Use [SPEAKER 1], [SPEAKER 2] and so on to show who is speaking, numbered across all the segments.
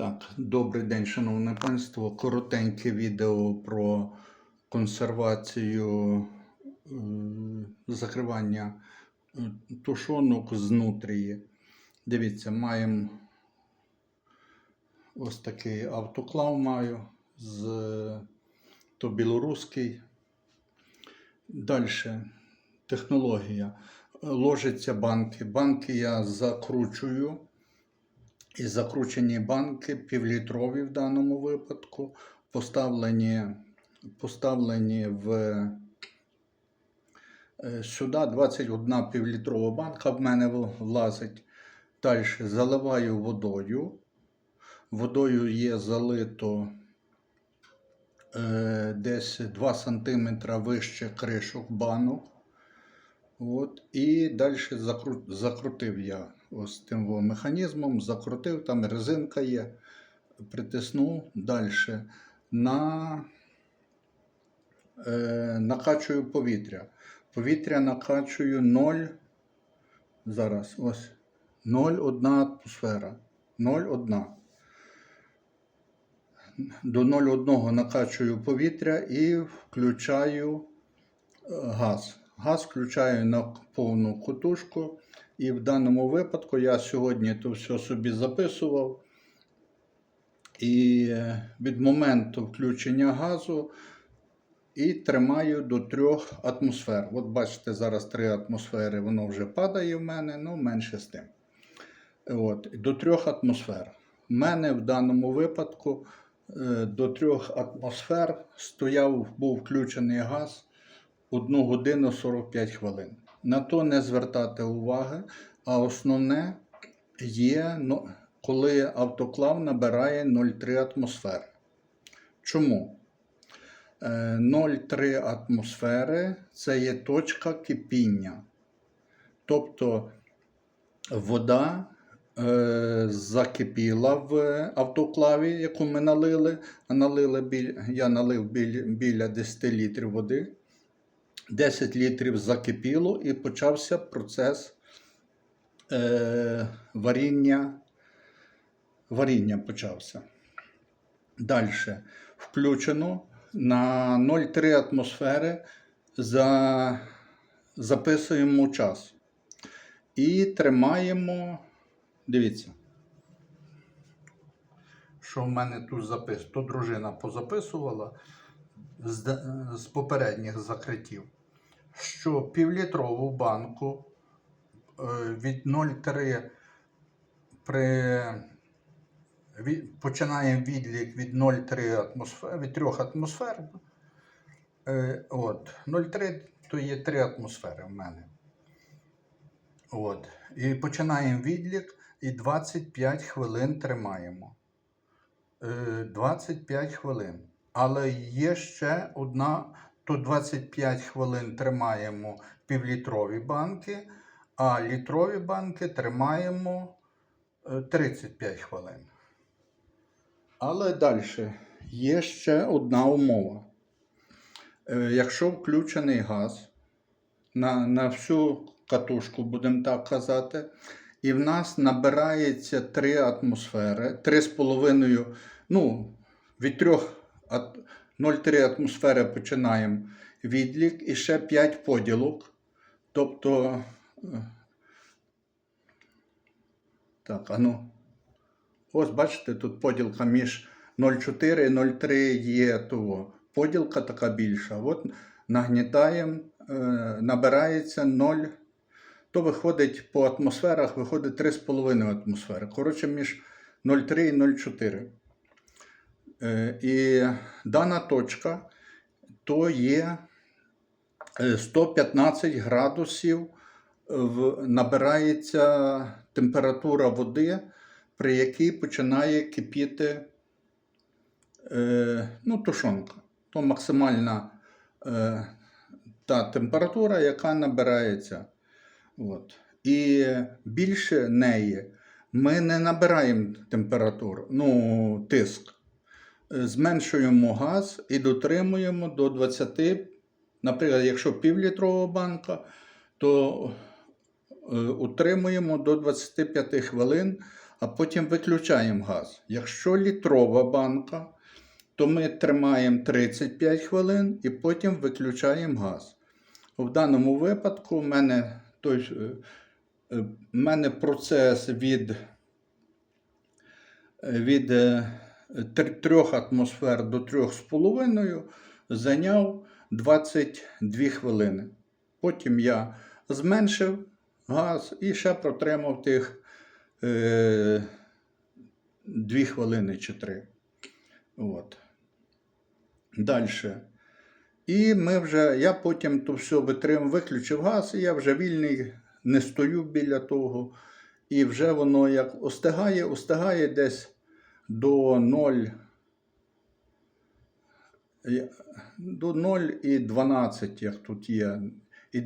[SPEAKER 1] Так, добрий день, шановне панство. Коротеньке відео про консервацію е, закривання е, тушонок знутрі. Дивіться, маємо ось такий автоклав маю з то білоруський. Далі технологія. Ложаться банки. Банки я закручую. І закручені банки, півлітрові в даному випадку, поставлені, поставлені в е, сюди 21 півлітрова банка в мене влазить. Далі заливаю водою. Водою є залито е, десь 2 см вище кришок банок. От, і далі закру... закрутив я ось тим механізмом, закрутив, там резинка є, притиснув далі. На... Е, накачую повітря. Повітря накачую 0. Зараз ось 0,1 атмосфера. 0,1. До 0,1 накачую повітря і включаю е, газ. Газ включаю на повну кутушку. І в даному випадку я сьогодні то все собі записував. І е, від моменту включення газу і тримаю до 3 атмосфер. От бачите, зараз 3 атмосфери, воно вже падає в мене, ну менше з тим. От, до 3 атмосфер. У мене в даному випадку е, до 3 атмосфер стояв, був включений газ 1 годину 45 хвилин. На то не звертати уваги, а основне є, ну, коли автоклав набирає 0,3 атмосфери. Чому? Е, 0,3 атмосфери це є точка кипіння. Тобто вода е, закипіла в автоклаві, яку ми налили. Налили біль, я налив біль, біля 10 літрів води. 10 літрів закипіло і почався процес е, варіння. Варіння почався. Далі включено на 0,3 атмосфери за, записуємо час. І тримаємо. Дивіться. Що в мене тут запис? То дружина позаписувала з, з попередніх закриттів, що півлітрову банку е, від 0,3 при починаємо відлік від 0,3 атмосфер, від 3 атмосфер. Е, от, 0,3 то є 3 атмосфери в мене. От. І починаємо відлік і 25 хвилин тримаємо. Е, 25 хвилин. Але є ще одна, то 25 хвилин тримаємо півлітрові банки, а літрові банки тримаємо е, 35 хвилин. Але далі є ще одна умова. Е, Якщо включений газ на, на всю катушку, будемо так казати, і в нас набирається 3 атмосфери, 3,5, ну, від 3 ат- 0,3 атмосфери починаємо відлік і ще 5 поділок. Тобто, е, так, а ну, ось бачите, тут поділка між 0,4 і 0,3 є того. Поділка така більша. От нагнітаємо, е, набирається 0. То виходить по атмосферах, виходить 3,5 атмосфери. Коротше, між 0,3 і 0,4. Е, І дана точка то є е, 115 градусів набирається температура води, при якій починає кипіти е, ну, тушонка. То максимальна е, та температура, яка набирається. От. І більше неї ми не набираємо температуру, ну, тиск. Зменшуємо газ і дотримуємо до 20, наприклад, якщо півлітрова банка, то е, утримуємо до 25 хвилин, а потім виключаємо газ. Якщо літрова банка, то ми тримаємо 35 хвилин і потім виключаємо газ. В даному випадку в мене, той, е, е, в мене процес від, від 3 атмосфер до 3,5 зайняв 22 хвилини. Потім я зменшив газ і ще протримав тих е, 2 хвилини чи 3. От. Далі. І ми вже, я потім то все витримав, виключив газ, і я вже вільний, не стою біля того. І вже воно як остигає, остигає десь до 0. До 0 і 12, як тут є. І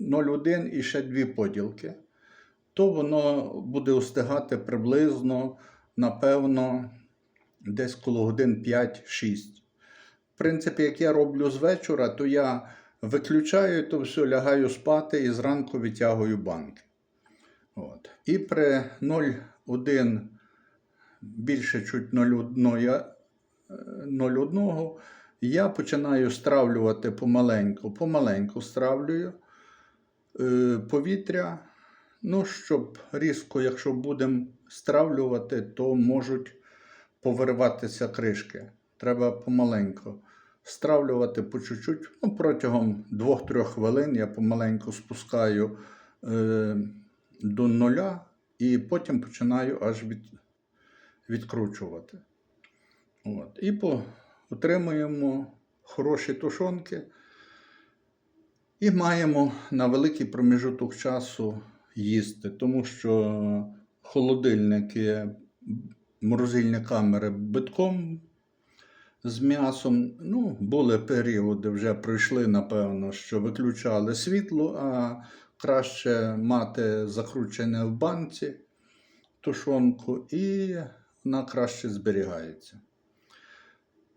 [SPEAKER 1] 0,1 і ще дві поділки. То воно буде остигати приблизно, напевно, десь коло годин 5-6. В принципі, як я роблю з вечора, то я виключаю то все, лягаю спати і зранку витягую банки. От. І при 0,1 більше чуть 0,1 я, е, 0,1 я починаю стравлювати помаленьку, помаленьку стравлюю е, повітря. Ну, щоб різко, якщо будемо стравлювати, то можуть повириватися кришки. Треба помаленьку стравлювати по чуть-чуть. Ну, протягом 2-3 хвилин я помаленьку спускаю е, до нуля і потім починаю аж від, відкручувати. От. І по, отримуємо хороші тушонки. І маємо на великий проміжуток часу їсти, тому що холодильники, морозильні камери битком з м'ясом. Ну, були періоди, вже пройшли, напевно, що виключали світло, а краще мати закручене в банці тушонку, і вона краще зберігається.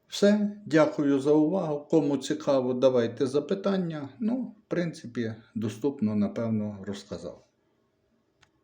[SPEAKER 1] Все, дякую за увагу. Кому цікаво, давайте запитання. Ну, в принципі, доступно, напевно, розказав.